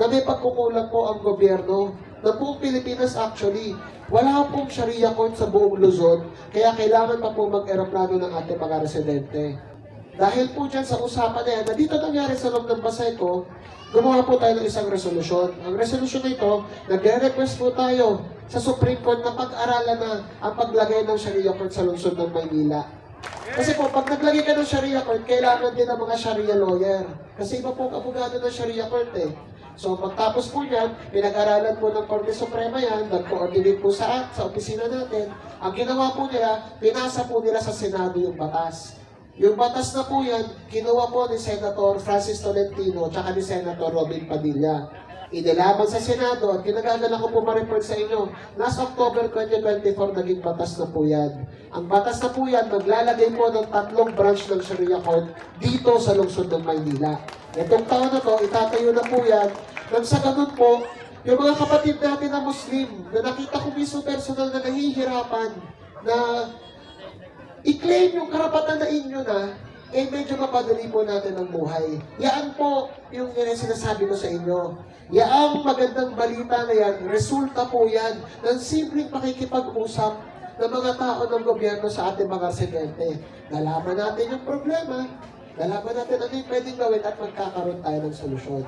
na may pagkukulang po ang gobyerno na buong Pilipinas actually. Wala pong Sharia court sa buong Luzon, kaya kailangan pa po mag-eroplano ng ating mga residente. Dahil po dyan sa usapan na yan, na dito nangyari sa loob ng Baseco, gumawa po tayo ng isang resolusyon. Ang resolusyon na ito, nagre-request po tayo sa Supreme Court na pag-aralan na ang paglagay ng Sharia court sa lungsod ng Maynila. Kasi po, pag naglagay ka ng Sharia court, kailangan din ng mga Sharia lawyer. Kasi iba po abogado ng Sharia court eh. So, pagtapos po niyan, pinag-aralan po ng Korte Suprema yan, nag-coordinate po sa, sa opisina natin. Ang ginawa po nila, pinasa po nila sa Senado yung batas. Yung batas na po yan, kinuha po ni Senator Francis Tolentino at ni Senator Robin Padilla. Inilaban sa Senado at kinagagala ko po ma-report sa inyo. Last October 2024, naging batas na po yan. Ang batas na po yan, maglalagay po ng tatlong branch ng Sharia Court dito sa lungsod ng Maynila. Itong taon na to, itatayo na po yan. Nang sa ganun po, yung mga kapatid natin na Muslim, na nakita ko mismo personal na nahihirapan, na i-claim yung karapatan na inyo na, eh medyo mapadali po natin ang buhay. Yan po yung yun sinasabi ko sa inyo. Yaang magandang balita na yan, resulta po yan ng simpleng pakikipag-usap ng mga tao ng gobyerno sa ating mga residente. Nalaman natin yung problema, nalaman natin ano yung pwedeng gawin at magkakaroon tayo ng solusyon.